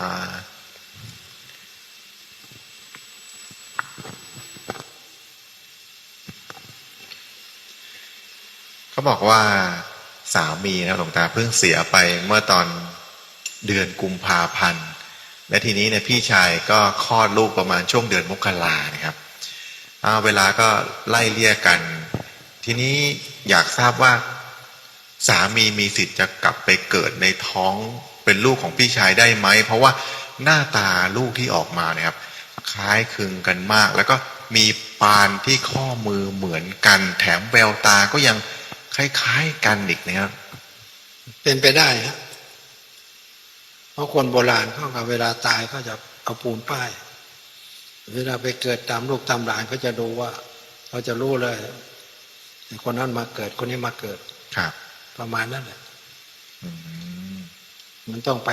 า เขาบอกว่าสามีนะหลวงตาเพิ่งเสียไปเมื่อตอนเดือนกุมภาพันธ์ และทีนี้เนี่ยพี่ชายก็คลอดลูกประมาณช่วงเดือนมกรานะครับเวลาก็ไล่เลี่ยกัน ทีนี้อยากทราบว่าสามีมีสิทธิ์จะกลับไปเกิดในท้อง เป็นลูกของพี่ชายได้ไหม เพราะว่าหน้าตาลูกที่ออกมาเนี่ยครับ คล้ายคลึงกันมาก แล้วก็มีปานที่ข้อมือเหมือนกัน แถมแววตาก็ยังคล้ายๆกันอีกนะครับ เป็นไปได้ฮะเพราะคนโบราณเขากับเวลาตายเขาจะเอาปูนป้าย เวลาไปเกิดตามลูกตามหลานเขาจะดูว่าเขาจะรู้เลยไอ้คนนั้นมาเกิดคนนี้มาเกิดครับ ประมาณนั้นแหละอื มมันต้องไป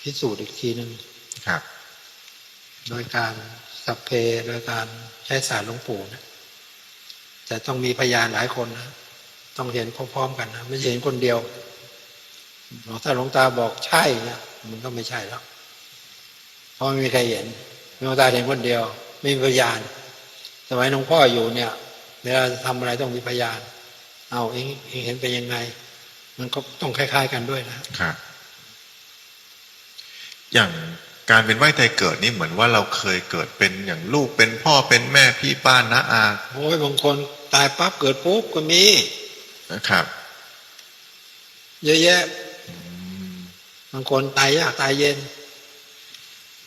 พิสูจน์อีกทีนึงครับ โดยการสัพเพโดยการใช้สารหลวงปู่นะแต่ต้องมีพยานหลายคนนะต้องเห็นพร้อมๆกันนะไม่ใช่เห็นคนเดียวถ้าหลวงตาบอกใช่เนี่ยมันก็ไม่ใช่แล้วเพราะไม่มีใครเห็นหลวงตาเห็นคนเดียว ไม่มีพยาน สมัยหลวงพ่ออยู่เนี่ยเวลาทำอะไรต้องมีพยาน เอาเองเองเห็นเป็นยังไง มันก็ต้องคล้าย ๆ กันด้วยนะครับ อย่างการเป็นไหวไตายเกิดนี่เหมือนว่าเราเคยเกิดเป็นอย่างลูกเป็นพ่อเป็นแม่พี่ป้าน้าอาโอ้ยบางคนตายปั๊บเกิดปุ๊บก็มีนะครับ เยอะแยะอืมบางคนตายยากตายเย็น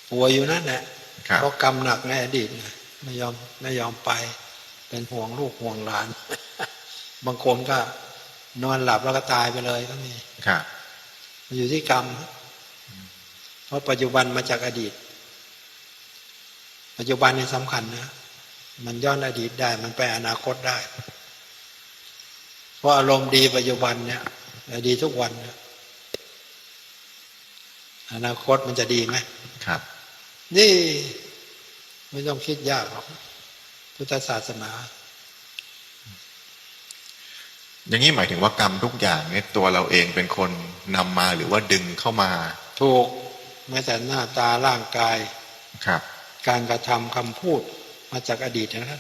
ป่วยอยู่นั่นแหละครับเพราะกรรมหนักในอดีตไงไม่ยอมไม่ยอมไป เป็นห่วงลูกห่วงหลาน บางคนก็นอนหลับแล้วก็ตายไปเลยก็มีครับมันอยู่ที่กรรม เพราะปัจจุบันมาจากอดีต ปัจจุบันนี่สำคัญนะ มันย้อนอดีตได้ มันไปอนาคตได้ เพราะอารมณ์ดีปัจจุบันเนี่ยดีทุกวันเนี่ยอนาคตมันจะดีไหมครับ นี่ไม่ต้องคิดยากหรอกพุทธศาสนา อย่างนี้หมายถึงว่ากรรมทุกอย่างเนี่ยตัวเราเองเป็นคนนำมาหรือว่าดึงเข้ามา ถูก แม้แต่หน้าตาร่างกายครับ การกระทำคำพูดมาจากอดีตนะครับ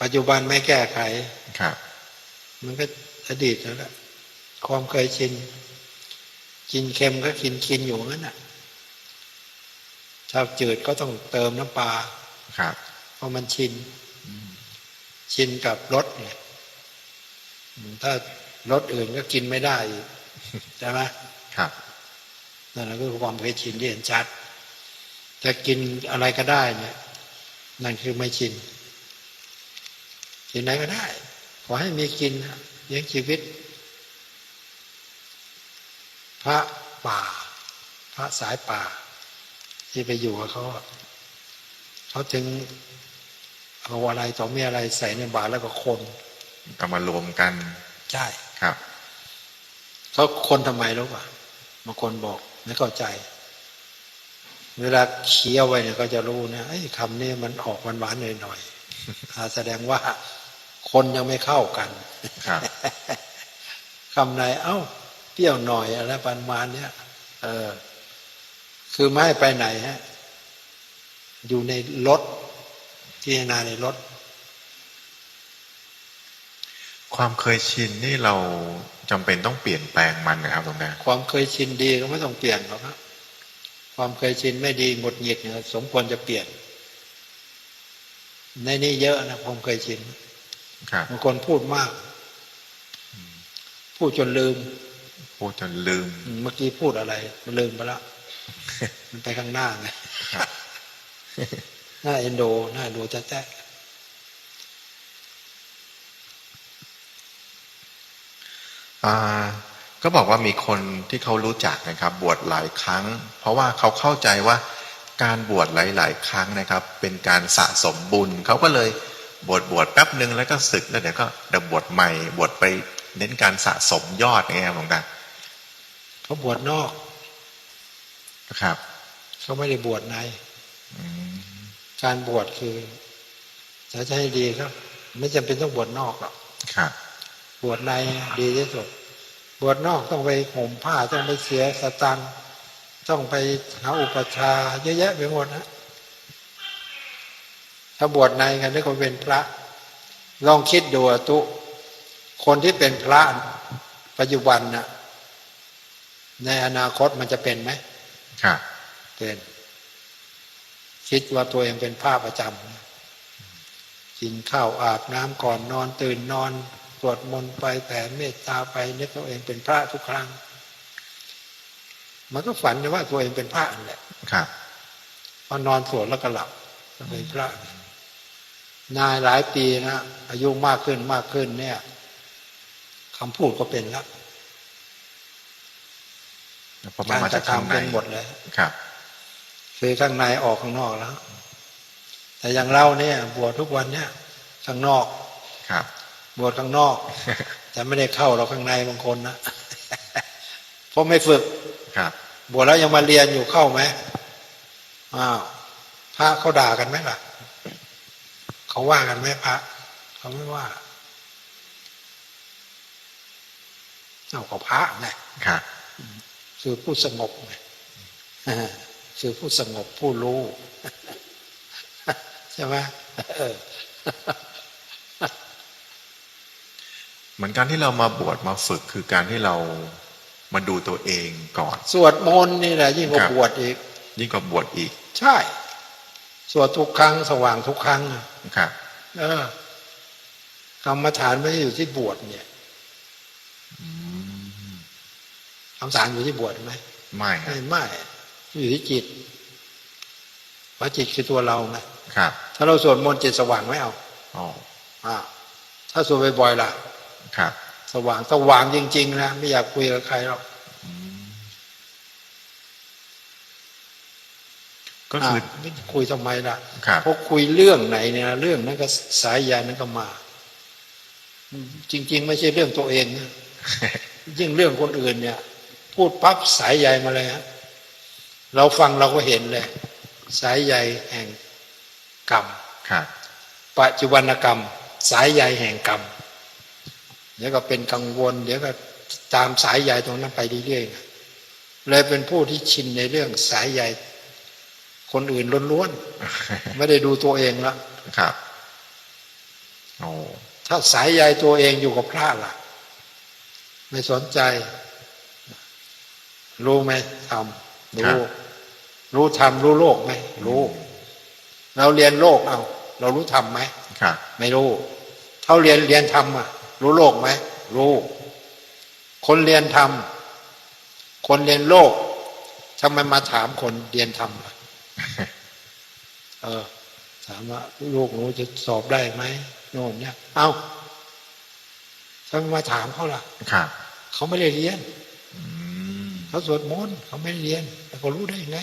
ปัจจุบันไม่แก้ไขครับ มันก็อดีตแล้วแหละความเคยชินกินเค็มก็กินกินอยู่งั้นน่ะชอบจืดก็ต้องเติมน้ำปลาครับ เพราะมันชิน ชินกับรสไงอืมถ้ารสอื่นก็กินไม่ได้อีกใช่ไหมครับ นั่นแหละคือความเคยชินที่เห็นชัดจะกินอะไรก็ได้เนี่ย นั่นคือไม่ชินกินอะไรก็ได้ ขอให้มีกินนะเลี้ยงชีวิต พระป่า พระสายป่า ที่ไปอยู่กับเขาอะเขาถึงเอาอะไรต่อมีอะไรใส่ในบาตรแล้วก็คนเอามารวมกัน ใช่ ครับ เขาคนทำไมรู้ป่ะบางคนบอก ไม่เข้าใจ เวลาเคี้ยวไปเนี่ยก็จะรู้นะไอ้ยคำนี้มันออกหวานๆหน่อยๆอ่าแสดงว่าคนยังไม่เข้ากันครับคำไหนเอ้าเปรี้ยวหน่อยอะไรประมาณเนี้ยเออ คือไม่ให้ไปไหนฮะ อยู่ในรถที่นาในรถความเคยชินนี่เรา จำเป็นต้องเปลี่ยนแปลงมันนะครับตรงนั้นความเคยชินดีก็ไม่ต้องเปลี่ยนหรอกครับความเคยชินไม่ดีหงุดหงิดเนี่ยสมควรจะเปลี่ยน ในนี้เยอะนะความเคยชินครับบางคนพูดมาก พูดจนลืม พูดจนลืมอืม เมื่อกี้พูดอะไร มันลืมไปละมันไปข้างหน้าไงครับหน้าเอ็นโดหน้าดูจะแจ๊ะ อ่า ก็บอกว่ามีคนที่เขารู้จักนะครับ บวชหลายครั้ง เพราะว่าเขาเข้าใจว่าการบวชหลาย ๆ ครั้งนะครับ เป็นการสะสมบุญเขาก็เลยบวชบวชแป๊บหนึ่งแล้วก็ศึกแล้วเดี๋ยวก็เดี๋ยวบวชใหม่ บวชไปเน้นการสะสมยอดอย่างเงี้ยครับหลวงตาเขาบวชนอกครับเขาไม่ได้บวชในอืมการบวชคือจะจะให้ดีครับไม่จำเป็นต้องบวชนอกหรอกครับบวชในดีที่สุด บวชนอกต้องไปห่มผ้าต้องไปเสียสตังค์ต้องไปหาอุปชฌาย์เยอะแยะไปหมดนะถ้าบวชในกันนี่ก็เป็นพระ ลองคิดดูอะตุ คนที่เป็นพระปัจจุบันนะในอนาคตมันจะเป็นไหมครับเป็น คิดว่าตัวเองเป็นผ้าประจำกินข้าวอาบน้ำก่อนนอนตื่นนอน สวดมนต์ไปแผ่เมตตาไปนึกตัวเองเป็นพระทุกครั้ง มันก็ฝันว่าตัวเองเป็นพระนั่นแหละครับพอนอนสวดแล้วก็หลับก็เป็นพระนายหลายปีนะอายุมากขึ้นมากขึ้น เนี่ยคำพูดก็เป็นแล้วเพราะมันการมากจากระข้างทำในเป็นหมดเลยครับคือข้างในออกข้างนอกแล้ว แต่อย่างเราเนี่ย บวชทุกวันเนี่ยข้างนอกครับ บวชข้างนอก แต่ไม่ได้เข้าเราข้างในบางคนนะเพราะไม่ฝึกครับบวชแล้วยังมาเรียนอยู่เข้าไหมอ้าวพระเขาด่ากันไหมล่ะ เขาว่ากันไหมพระ เขาไม่ว่าเอาก็พระไงครับคือผู้สงบไงคือผู้สงบผู้รู้ ใช่ไหม เออเหมือนการที่เรามาบวชมาฝึกคือการที่เรามาดูตัวเองก่อน สวดมนต์นี่แหละยิ่งกว่าครับบวชอีก ยิ่งกว่าบวชอีก ใช่ สวดทุกครั้งสว่างทุกครั้งอะครับเออกรรมฐานไม่ได้อยู่ที่บวชเนี่ยอืมคำสารอยู่ที่บวชไหมไม่ครัไม่บไม่อยู่ที่จิตเพราะจิตคือตัวเราไงครับ ถ้าเราสวดมนต์จิตสว่างไม่เอาอ๋ออ่าถ้าสวดบ่อยๆล่ะ ครับ สว่างสว่างจริง ๆ นะไม่อยากคุยกับใครหรอกอืมก็คือาวไม่คุยทำไมล่ะครับเพราะคุยเรื่องไหนเนี่ย เรื่องนั้นก็สายยานั้นก็มา จริง ๆ ไม่ใช่เรื่องตัวเองนะยิ่งเรื่องคนอื่นเนี่ย พูดปั๊บสายใยมาเลยฮะเราฟังเราก็เห็นเลย สายใยแห่งกรรมครับปัจจุบันกรรม สายใยแห่งกรรม เดี๋ยวก็เป็นกังวล เดี๋ยวก็ตามสายใยตรงนั้นไปเรื่อยๆเลยเป็นผู้ที่ชินในเรื่องสายใยคนอื่นล้วนๆไม่ได้ดูตัวเองละครับโอ้ถ้าสายใยตัวเองอยู่กับพระล่ะ ไม่สนใจ รู้ไหมทำรู้รู้ทำรู้โลกไหมรู้ เราเรียนโลกเอา เรารู้ทำไหมครับไม่รู้เท่าเรียนเรียนทำอะ รู้โลกไหมรู้ คนเรียนทำคนเรียนโลกทำไมมาถามคนเรียนทำล่ะเออ ถามว่าลูกหนูจะสอบได้ไหมโน่นเนี่ย เอาทำไมมาถามเขาล่ะครับเขาไม่ได้เรียนอืมเขาสวดมนต์เขาไม่ได้เรียน แต่เขารู้ได้ยังไง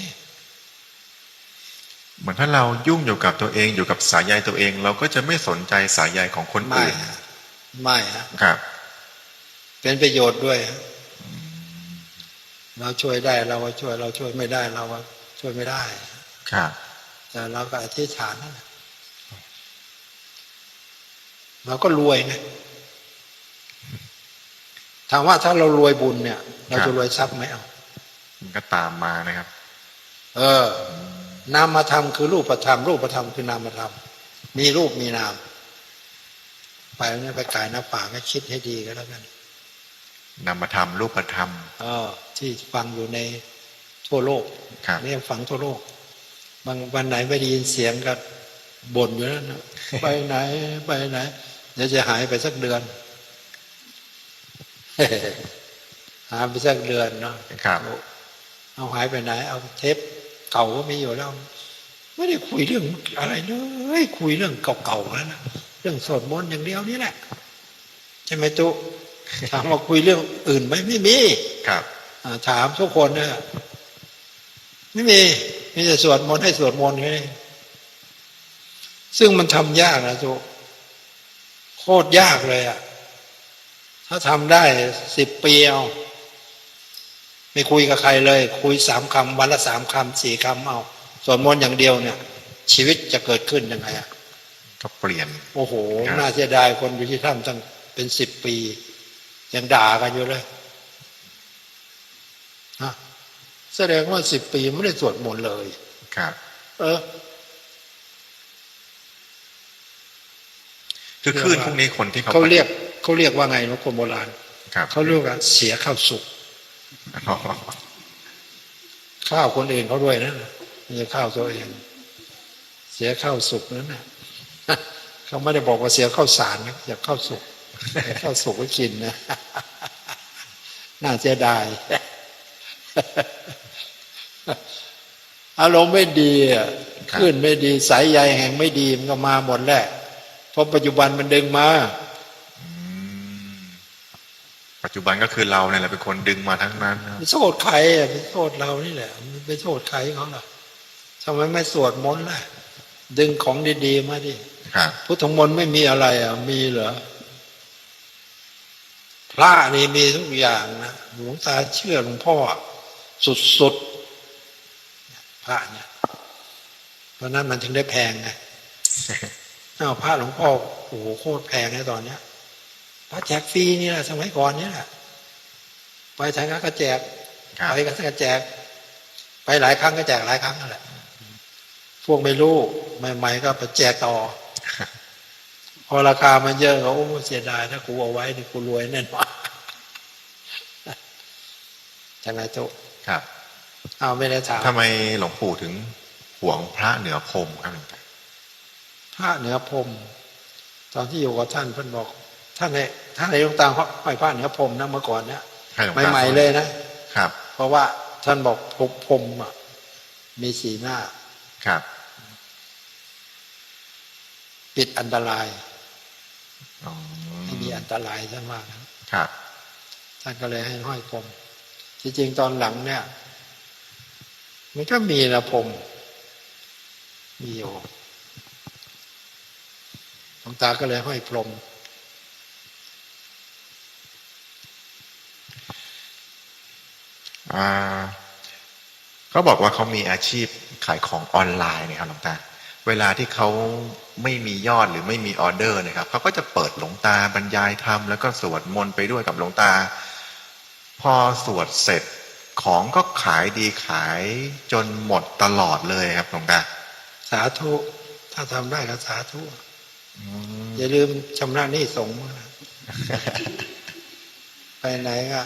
เหมือนถ้าเรายุ่งอยู่กับตัวเองอยู่กับสายใยตัวเอง เราก็จะไม่สนใจสายใยของคนไม่อื่นฮะ ไม่ฮะครับ เป็นประโยชน์ด้วยฮะเราช่วยได้เราก็ช่วย เราช่วยไม่ได้เราก็ช่วยไม่ได้ ครับ แต่เราก็อธิษฐานนั่นแหละเราก็รวยไงถามว่าถ้าเรารวยบุญเนี่ย เราจะรวยทรัพย์ไหมเอามันก็ตามมานะครับ เออ นามธรรมคือรูปธรรมรูปธรรมคือนามธรรมมีรูปมีนาม ไปเนี่ยไปกายหน้าป่าก็คิดให้ดีก็แล้วกันนำมาทำรูปธรรมเออที่ฟังอยู่ในทั่วโลกครับนี่ฟังทั่วโลก บางวันไหนไม่ได้ยินเสียงก็บ่นอยู่นั่นนะไปไหนไปไหนเดี๋ยวจะหายไปสักเดือนหายไปสักเดือนเนาะครับเอาหายไปไหน เอาเทปเก่าก็มีอยู่แล้ว ไม่ได้คุยเรื่องอะไรเลยคุยเรื่องเก่าๆแล้วนะเรื่องสวดมนต์อย่างเดียวนี่แหละใช่ไหมตุถามว่าคุยเรื่องอื่นไหมไม่มีครับอ่าถามทุกคนเนี่ยไม่มีมีแต่สวดมนต์ให้สวดมนต์แค่นี้ซึ่งมันทำยากนะทุกโคตรยากเลยอะถ้าทำได้สิบปีเอาไม่คุยกับใครเลย คุยสามคำวันละสามคำสี่คำเอาสวดมนต์อย่างเดียวเนี่ย ชีวิตจะเกิดขึ้นยังไงอะ ก็เปลี่ยน โอ้โหครับน่าเสียดายคนอยู่ที่ถ้ำตั้งเป็นสิบปี ยังด่ากันอยู่เลยแสดงว่าสิบปีไม่ได้สวดมนต์เลย ครับ เออ คือคลื่นพวกนี้คนที่เขาเขาเรียกเขาเรียกว่าไงนะคนโบราณครับเขาเรียกว่าเสียข้าวสุกอ๋อข้าวคนอื่นเขาด้วยนะไม่ใช่ข้าวตัวเอง เสียข้าวสุกนั้นนะ เขาไม่ได้บอกว่าเสียข้าวสารนะอยากข้าวสุกเสียข้าวสุกไว้กินนะน่าเสียดายอารมณ์ไม่ดีอะขึ้นไม่ดี สายใยแห่งไม่ดีมันก็มาหมดแหละเพราะปัจจุบันมันดึงมาอืมปัจจุบันก็คือเราเนี่ยแหละเป็นคนดึงมาทั้งนั้นนะครับไปโทษใครอะไปโทษเรานี่แหละมันไปโทษใครเขาล่ะทำไมไม่สวดมนต์ล่ะ ดึงของดีๆมาดิครับ พุทธมนต์ไม่มีอะไรอะ มีเหรอพระนี่มีทุกอย่างนะหลวงตาเชื่อหลวงพ่อ สุดๆพระเนี่ย เพราะนั้นมันถึงได้แพงไงอ้าวพระหลวงพ่อโอ้โหโคตรแพงเลยตอนเนี้ยพระแจกฟรีนี่แหละสมัยก่อนเนี่ยแหละไปทางนั้นก็แจกครับไปกันก็แจก ไปหลายครั้งก็แจกหลายครั้งนั่นแหละพวกไม่รู้ใหม่ๆก็ไปแจกต่อ พอราคามันเยอะก็โอ้เสียดายถ้ากูเอาไว้นี่กูรวยแน่นอนจังไรโตครับเอาไม่ได้ถามทำไมหลวงปู่ถึงห่วงพระเหนือพรหมครับหลวงตาพระเหนือพรหมตอนที่อยู่กับท่านเพิ่นบอกท่านในท่านในดวงตาห้อยพระเหนือพรหมนะเมื่อก่อนเนี่ยให้หลวงตาใหม่ๆเลยนะครับ เพราะว่าท่านบอกพรหมพรหมอะมีสีหน้าครับ ปิดอันตรายอ๋อไม่มีอันตรายท่านว่านะครับท่านก็เลยให้ห้อยพรหมที่จริงตอนหลังเนี่ย มันก็มีนะพรหมมีอยู่หลวงตาก็เลยห้อยพรหมอ่าเขาบอกว่าเขามีอาชีพขายของออนไลน์เนี่ยครับหลวงตา เวลาที่เขาไม่มียอดหรือไม่มีออเดอร์นะครับเขาก็จะเปิดหลวงตาบรรยายธรรมแล้วก็สวดมนต์ไปด้วยกับหลวงตา พอสวดเสร็จของก็ขายดีขายจนหมดตลอดเลยครับหลวงตาสาธุ ถ้าทำได้ก็สาธุอืมอย่าลืมชำระหนี้สงฆ์นะไปไหนก็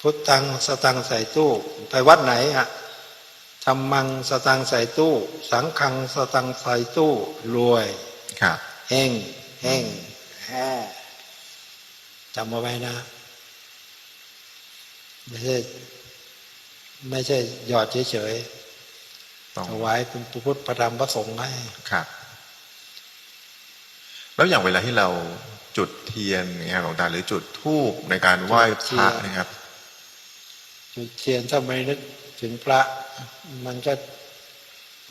พุทธังสตังค์ใส่ตู้ ไปวัดไหนอะ ทำมังสตังค์ใส่ตู้ สังฆังสตังค์ใส่ตู้รวยครับเฮงเฮงแฮ่จำเอาไว้นะ ไม่ใช่ไม่ใช่หยอดเฉยต้องๆถวายเป็นพุทธประธรรมพระสงฆ์ให้ครับ แล้วอย่างเวลาที่เราจุดเทียนอย่างเงี้ยครับหลวงตาหรือจุดธูปในการไหว้พระนะครับ จุดเทียนถ้าไม่นึกถึงพระ มันก็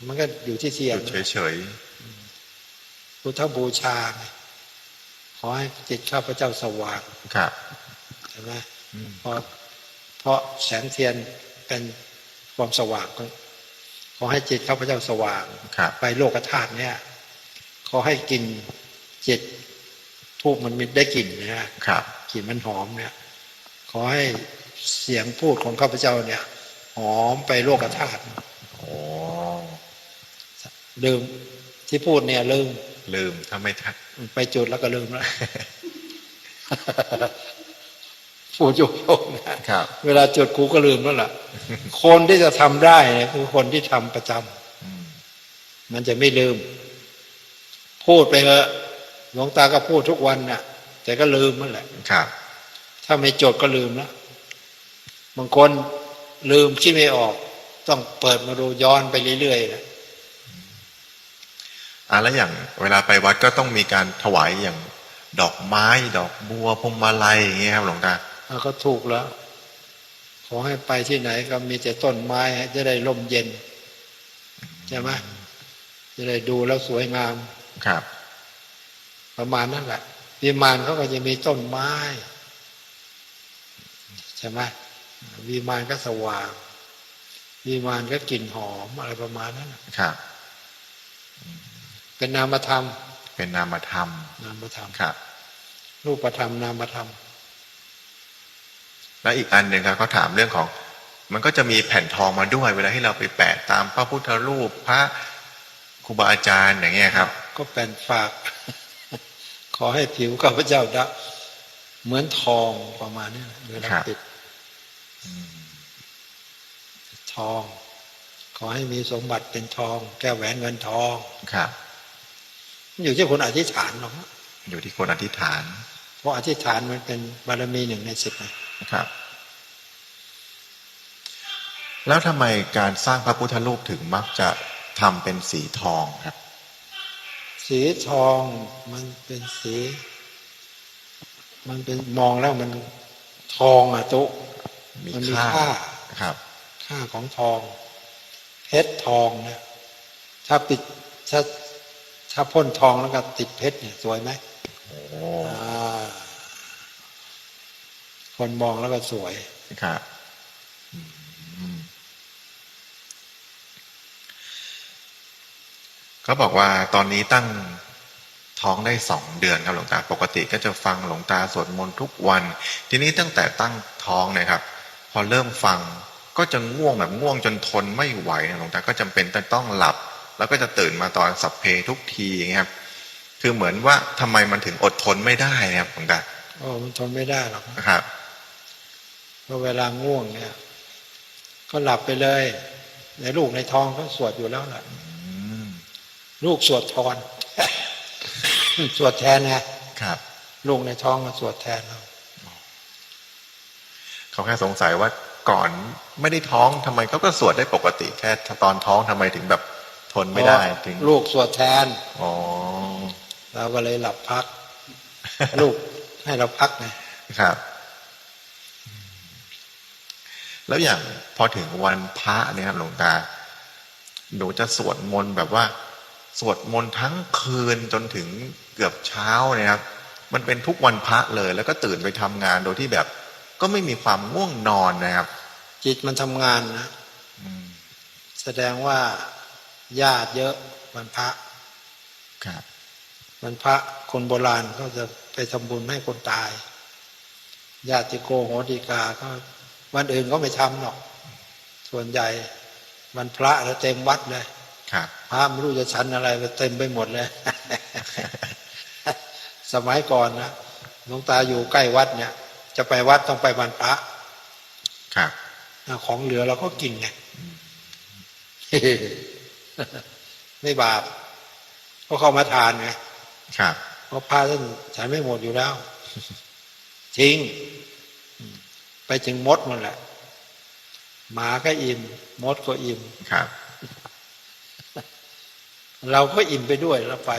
มันก็อยู่ที่เทียนจุดเฉยพุทธบูชาไงขอให้จิตข้าพเจ้าสว่างๆครับใช่ไหมอืมเพราะเพราะแสงเทียนเป็นความสว่างก็ขอให้จิตข้าพเจ้าสว่างครับไปโลกธาตุเนี่ยขอให้กลินจิตทูบมันมีได้กลิ่นนะครับกลิ่นมันหอมเนี่ย ขอให้เสียงพูดของข้าพเจ้าเนี่ยห อมไปโลกธาตุโอ้ลืมที่พูดเนี่ยลืม ลืมถ้าไม่ทัก ไปจุดแล้วก็ลืมแล้วพูดโยงๆนะครับ เวลาจุดกูก็ลืมแล้วล่ะ คนที่จะทำได้เนี่ยคือคนที่ทำประจำอืมมันจะไม่ลืม พูดไปเถอะหลวงตาก็พูดทุกวันน่ะ แต่ก็ลืมนั่นแหละครับ ถ้าไม่จดก็ลืมแล้วบางคน ลืมคิดไม่ออก ต้องเปิดมาดูย้อนไปเรื่อยๆนะอะแล้วอย่างเวลาไปวัดก็ต้องมีการถวายอย่างดอกไม้ ดอกบัวพวงมาลัยอย่างเงี้ยครับหลวงตาแล้วก็ถูกแล้ว ขอให้ไปที่ไหนก็มีแต่ต้นไม้จะได้ร่มเย็นใช่ไหมจะได้ดูแล้วสวยงามครับ ประมาณนั้นแหละวิมานเขาก็จะมีต้นไม้ใช่ไหม วิมานก็สว่าง วิมานก็กลิ่นหอมอะไรประมาณนั้นน่ะครับเป็นนามธรรม เป็นนามธรรม นามธรรมครับ รูปธรรมนามธรรม แล้วอีกอันหนึ่งครับเขาถามเรื่องของ มันก็จะมีแผ่นทองมาด้วย เวลาที่เราไปแปะตามพระพุทธรูปพระครูบาอาจารย์อย่างเงี้ยครับ ก็เป็นฝาก ขอให้ผิวข้าพเจ้าดะเหมือนทองประมาณนี้เวลาครับปิดท อง ขอให้มีสมบัติเป็นทอง แก้วแหวนเงินทองครับมันอยู่ที่คนอธิษฐานหรอกอยู่ที่คนอธิษฐาน เพราะอธิษฐานมันเป็นบารมีหนึ่งในสิบไงนะครับ แล้วทำไมการสร้างพระพุทธรูปถึงมักจะทำเป็นสีทองครับ สีทองมันเป็นสี มันเป็นมองแล้วมันทองอะตุมีมันมีค่าค่าครับ ค่าของทองเพชรทองเนี่ยถ้าปิดถ้าถ้าพ่นทองแล้วก็ติดเพชรเนี่ยสวยไหมโอ้คนมองแล้วก็สวยครับเขาบอกว่าตอนนี้ตั้งท้องได้สองเดือนครับหลวงตาปกติก็จะฟังหลวงตาสวดมนต์ทุกวัน ทีนี้ตั้งแต่ตั้งท้องนะครับ พอเริ่มฟัง ก็จะง่วงแบบง่วงจนทนไม่ไหวนะหลวงตาก็จำเป็นจะต้องหลับ แล้วก็จะตื่นมาตอนสัพเพทุกทีอย่างเงี้ยครับคือเหมือนว่าทำไมมันถึงอดทนไม่ได้นะครับหลวงตาโอ้มันทนไม่ได้หรอกนะครับเพราะเวลาง่วงเนี่ย ก็หลับไปเลย ในลูกในท้องก็สวดอยู่แล้วล่ะอืมลูกสวดทอนสวดแทนไงครับ ลูกในท้องก็สวดแทนเราเขาแค่สงสัยว่า ก่อนไม่ได้ท้องทำไมเขาก็สวดได้ปกติ แค่ตอนท้องทำไมถึงแบบทนไม่ได้ถึงลูกสวดแทนอ๋อเราก็เลยหลับพัก ลูกให้เราพักไงครับ แล้วอย่างพอถึงวันพระเนี่ยครับหลวงตาหนูจะสวดมนต์แบบว่า สวดมนต์ทั้งคืนจนถึงเกือบเช้าเนี่ยครับ มันเป็นทุกวันพระเลย แล้วก็ตื่นไปทำงานโดยที่แบบ ก็ไม่มีความง่วงนอนนะครับ จิตมันทำงานนะอืมแสดงว่าญาติเยอะวันพระครับวันพระคนโบราณก็จะไปทำบุญให้คนตาย ญาติโกโหติกาก็วันอื่นก็ไม่ทำหรอก ส่วนใหญ่วันพระแล้วเต็มวัดเลยครับพระไม่รู้จะชั้นอะไรไปเต็มไปหมดเลย สมัยก่อนนะหลวงตาอยู่ใกล้วัดเนี่ย จะไปวัดต้องไปวันพระครับอะของเหลือเราก็กินไงไม่บาปก็เข้ามาทานไงครับเพราะพระท่านฉันไม่หมดอยู่แล้วทิ้งอืมไปถึงมดมันแหละหมาก็อิ่มมดก็อิ่มครับ เราก็อิ่มไปด้วยแล้วไป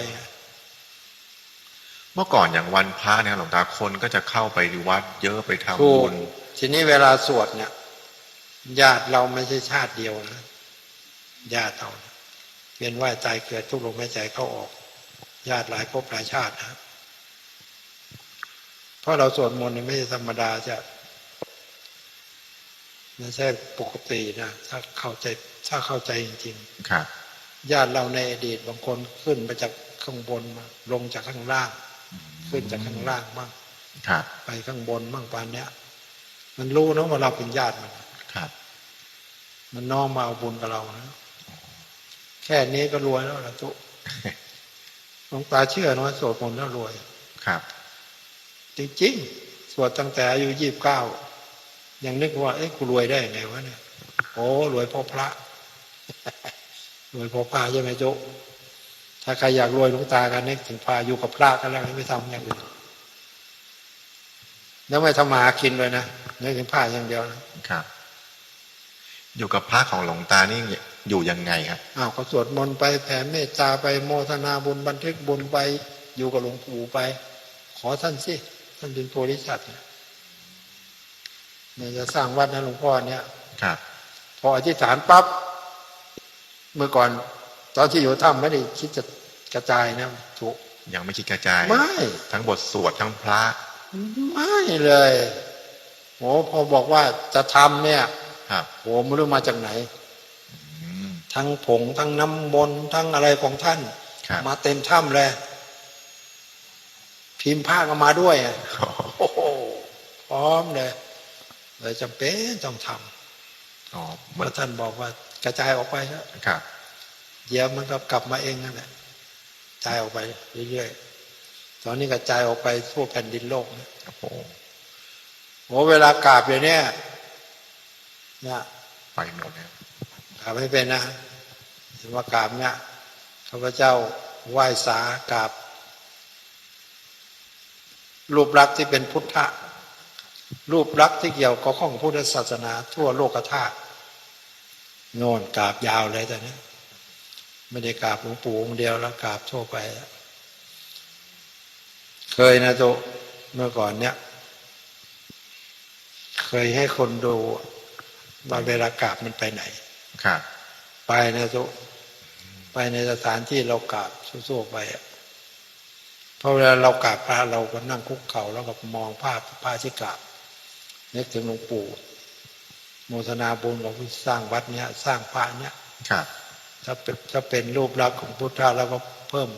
เมื่อก่อนอย่างวันพระเนี่ยหลวงตาคนก็จะเข้าไปวัด เยอะไปทำถูกบุญทีนี้เวลาสวดเนี่ยญาติเราไม่ใช่ชาติเดียวนะญาติเราเวียนว่ายตายเกิดทุกลมหายใจเข้าออก ญาติหลายภพหลายชาตินะเพราะเราสวดมนต์นี่ไม่ใช่ธรรมดาจะไม่ใช่ปกตินะถ้าเข้าใจถ้าเข้าใจจริงครับๆญาติเราในอดีตบางคนขึ้นมาจากข้างบนมาลงจากข้างล่าง ขึ้นจากข้างล่างบ้างครับไปข้างบนบ้างปานเนี้ย มันรู้นะว่าเราเป็นญาติมันครับมันน้อมมาเอาบุญกับเรานะแค่นี้ก็รวยแล้วละทุกหลวงตาเชื่อนะว่าสวดมนต์แล้วรวย ครับ จริงๆ สวดตั้งแต่อายุยี่บเก้ายังนึกว่า เอ๊ะกูรวยได้ยังไงวะเนี่ย โอ้รวยเพราะพระ รวยเพราะพระใช่ไหมโจ๊ก ถ้าใครอยากรวยหลวงตากันนึกถึงพระอยู่กับพระกันแล้วไม่ทำอย่างอื่นแล้วไม่ทำมาหากินเลยนะนึกถึงพระอย่างเดียวนะครับ อยู่กับพระของหลวงตานี่อยู่ยังไงครับอ้าวก็สวดมนต์ไปแผ่เมตตาไปโมทนาบุญบันทึกบุญไป อยู่กับหลวงปู่ไป ขอท่านสิท่านเป็นโพธิสัตว์เนี่ยเนี่ยจะสร้างวัดนะหลวงพ่อเนี่ย ครับ พออธิษฐานปั๊บเมื่อก่อน ตอนที่อยู่ถ้ำไม่ได้คิดจะกระจายนะถูกยังไม่คิดกระจายไม่ทั้งบทสวดทั้งพระ ไม่เลยโอ้พอบอกว่าจะทำเนี่ยครับโหไม่รู้มาจากไหนอืมทั้งผงทั้งน้ำมนต์ทั้งอะไรของท่านครับมาเต็มถ้ำเลยพิมพ์ผ้าก็มาด้วยอะโอ้โหพร้อมเลยเลยจำเป็นต้องทำอ๋อเพเหมือนราะท่านบอกว่ากระจายออกไปครับครับ เดี๋ยวมันก็กลับมาเองนั่นแหละกระจายออกไปเรื่อยๆตอนนี้กระจายออกไปทั่วแผ่นดินโลกนะโอ้โหโอ้เวลากราบอย่างเนี้ยเนี่ยไปหมดแล้วกราบไม่เป็นนะเห็นว่ากราบเนี่ยข้าพเจ้าไหว้สากราบรูปลักษณ์ที่เป็นพุทธะรูปลักษณ์ที่เกี่ยวกับข้องพุทธศาสนา ทั่วโลกธาตุโน่นกราบยาวเลยแต่เนี้ย ไม่ได้กราบหลวงปู่องค์เดียวแล้วกราบทั่วไป เคยนะโตเมื่อก่อนเนี้ยเคยให้คนดูว่าเวลากราบมันไปไหน ครับ ไปนะโตไปในสถานที่เรากราบสู้ๆไปอะเพราะเวลาเรากราบพระเราก็นั่งคุกเข่าแล้วก็มองภาพพระที่กราบนึกถึงหลวงปู่โมทนาบุญของผู้สร้างวัดเนี้ย สร้างพระเนี้ยครับ ถ้าเป็นถ้าเป็นรูปลักษณ์ของพุทธะแล้วก็เพิ่ม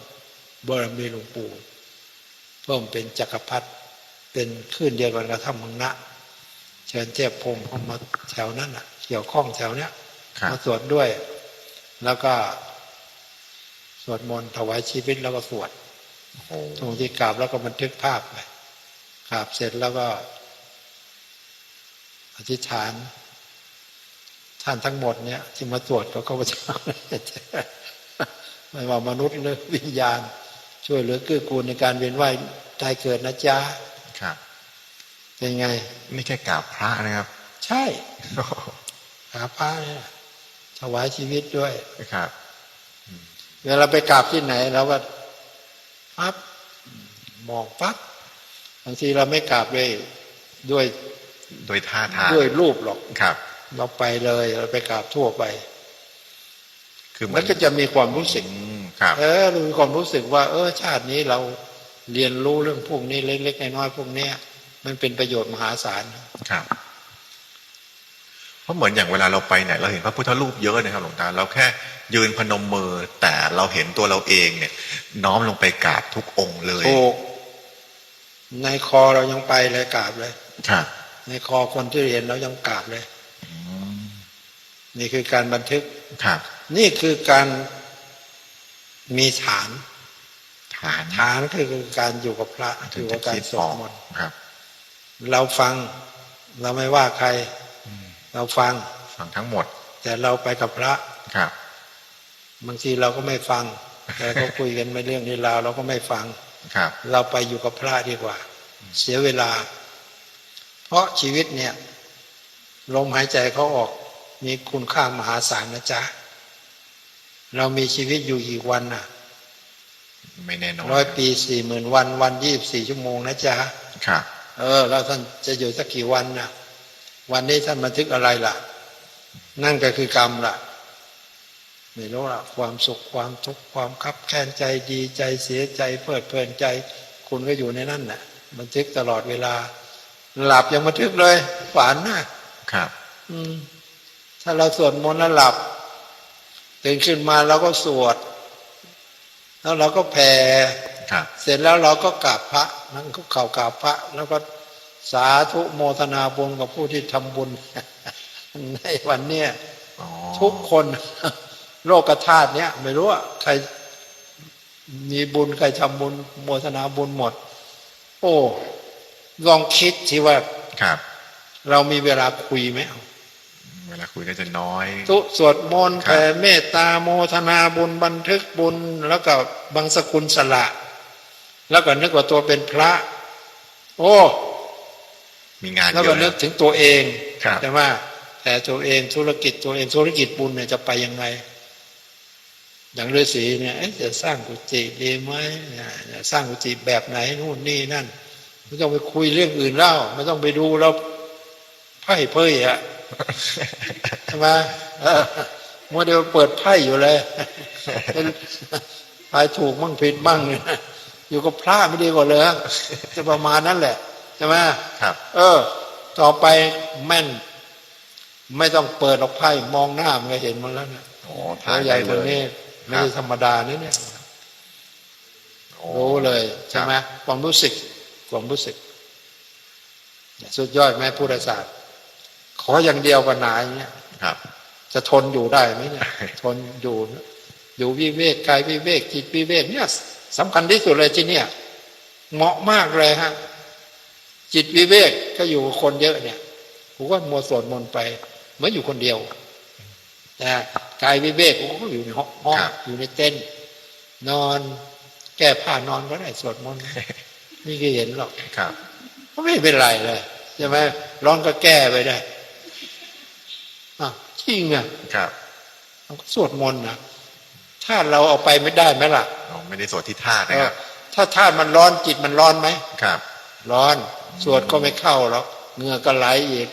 บารมีหลวงปู่เพิ่มเป็นจักรพรรดิเป็นขึ้นเดียวกันกับธรรมังนะเชิญเจ้าพรหมเข้ามาแถวนั้นอะ เกี่ยวข้องแถวเนี้ยครับมาสวดด้วย แล้วก็ สวดมนต์ถวายชีวิตแล้วก็สวดโอ้โหตรงที่กราบแล้วก็บันทึกภาพไปกราบเสร็จแล้วก็อธิษฐาน ท่านทั้งหมดเนี่ยที่มาตรวจเขาก็จะไม่ว่ามนุษย์หรือวิญญาณ ช่วยเหลือเกื้อกูลในการเวียนว่ายตายเกิดนะจ๊ะครับเป็นไงนี่แค่กราบพระนะครับ ใช่หาพระเนี่ยถวายชีวิตด้วยครับเวลาไปกราบที่ไหนเราก็ปั๊บมองปั๊บบางทีเราไม่กราบด้วยด้วย โดยท่าทางด้วยรูปหรอกครับ เราไปเลยเราไปกราบทั่วไป คือเหมืมัอนนก็จะมีความรู้สึกอืมครับเออเรามีความรู้สึกว่า เออ ชาตินี้เราเรียนรู้เรื่องพวกนี้เล็กๆน้อยๆพวกเนี้ย มันเป็นประโยชน์มหาศาลครับเพราะเหมือนอย่างเวลาเราไปไหนเราเห็นพระพุทธรูปเยอะนะครับหลวงตาเราแค่ยืนพนมมือ แต่เราเห็นตัวเราเองเนี่ย น้อมลงไปกราบทุกองค์เลยถูกในคอเรายังไปเลยกราบเลยครับในคอคนที่เรียนเรายังกราบเลยอืม นี่คือการบันทึกครับ นี่คือการมีฐาน ฐานฐานคือการอยู่กับพระอถึงยู่จะกับการคิดสอวดอกมนต์ครับ เราฟัง เราไม่ว่าใคร เราฟังฟังทั้งหมด แต่เราไปกับพระครับบางทีเราก็ไม่ฟัง แต่เขาคุยกันไม่เรื่องนี้ราวเราก็ไม่ฟังครับ เราไปอยู่กับพระดีกว่า เสียเวลา เพราะชีวิตเนี่ยลมหายใจเขาออก มีคุณค่ามหาศาลนะจ๊ะ เรามีชีวิตอยู่กี่วันน่ะ ไม่แน่นอนร้อยปีสี่หมื่นวันวันยี่บสี่ชั่วโมงนะจ๊ะครับเออ แล้วท่านจะอยู่สักกี่วันนะวันนี้ท่านบันทึกอะไรล่ะ นั่นก็คือกรรมล่ะไม่รู้ล่ะความสุขความทุกข์ความคับแค้นใจดีใจเสียใจเพลิดเพลินใจ คุณก็อยู่ในนั่นน่ะ บันทึกตลอดเวลา หลับยังบันทึกเลย ฝันนะครับ อืม ถ้าเราสวดมนต์แล้วหลับตื่นขึ้นมาเราก็สวด แล้วเราก็แผ่ครับเสร็จแล้วเราก็กราบพระ นั่งคุกเข่ากราบพระ แล้วก็สาธุโมทนาบุญกับผู้ที่ทำบุญ ในวันเนี้ยอ๋อทุกคนโลกธาตุเนี้ยไม่รู้ว่าใครมีบุญใครทำบุญโมทนาบุญหมด โอ้ ลองคิดทีว่าครับ เรามีเวลาคุยไหมเอาเวลาคุยก็จะน้อยทุสวดมนต์ครับแผ่เมตตาโมทนาบุญบันทึกบุญ แล้วก็บังสกุลสละ แล้วก็นึกว่าตัวเป็นพระ โอ้ มีงานแล้วเยก็อะนึกนะถึงตัวเองครับแต่ว่าแต่ตัวเองธุรกิจตัวเองธุรกิจบุญเนี่ยจะไปยังไง อย่างฤาษีเนี่ยเอ๊ะจะสร้างกุฏิดีไหมเนี่ยจะสร้างกุฏิแบบไหนนู่นนี่นั่นไม่ต้องไปคุยเรื่องอื่นเล่าไม่ต้องไปดูแล้วไพ่เพ้ยอะ ใช่ไหมเออมัวเดียวเปิดไพ่อยู่เลยเป็นทายถูกมั่งผิดมั่งเนี่ยอยู่กับพระไม่ดีกว่าเลยจะประมาณนั้นแหละใช่ไหมครับ เออ ต่อไปแม่น ไม่ต้องเปิดออกไพ่มองหน้ามันก็เห็นมันแล้วนะโอ้ตัทาวนใหได้ญ่เลคนยนี้ไม่ใช่ธรรมดานะเนี่ยโอ้รู้เลยคใช่รับไหมความรู้สึกความรู้สึก สุดยอดไหมพุทธศาสตร์ ขออย่างเดียวกับนายเนี่ยครับ จะทนอยู่ได้ไหมเนี่ยทนอยู่ อยู่วิเวกกายวิเวกจิตวิเวกเนี่ยสำคัญที่สุดเลยที่เนี่ย เหมาะมากเลยฮะจิตวิเวกก็อยู่กับคนเยอะเนี่ยผมก็มัวสวดมนต์ไปเหมือนอยู่คนเดียวแต่กายวิเวกผมก็อยู่ในห้องห้องครับอยู่ในเต็นท์นอนแก้ผ้านอนก็ได้สวดมนต์นี่ก็เห็นหรอกครับก็ไม่เป็นไรเลยใช่ไหมร้อนก็แก้ไปได้อะ จริงอะครับเราก็สวดมนต์นะถ้าเราเอาไปไม่ได้ไหมล่ะอ๋อไม่ได้สวดที่ธาตุนะครับเออถ้าธาตุมันร้อนจิตมันร้อนไหมครับ ร้อนสวดก็ไม่เข้าหรอกเหงื่อก็ไหลอีก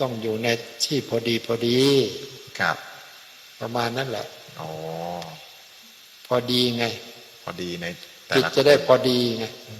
ต้องอยู่ในที่พอดีพอดี ครับ ประมาณนั้นแหละอ๋อพอดีไง พอดีในแต่จิตละจะได้พอดีไงอืม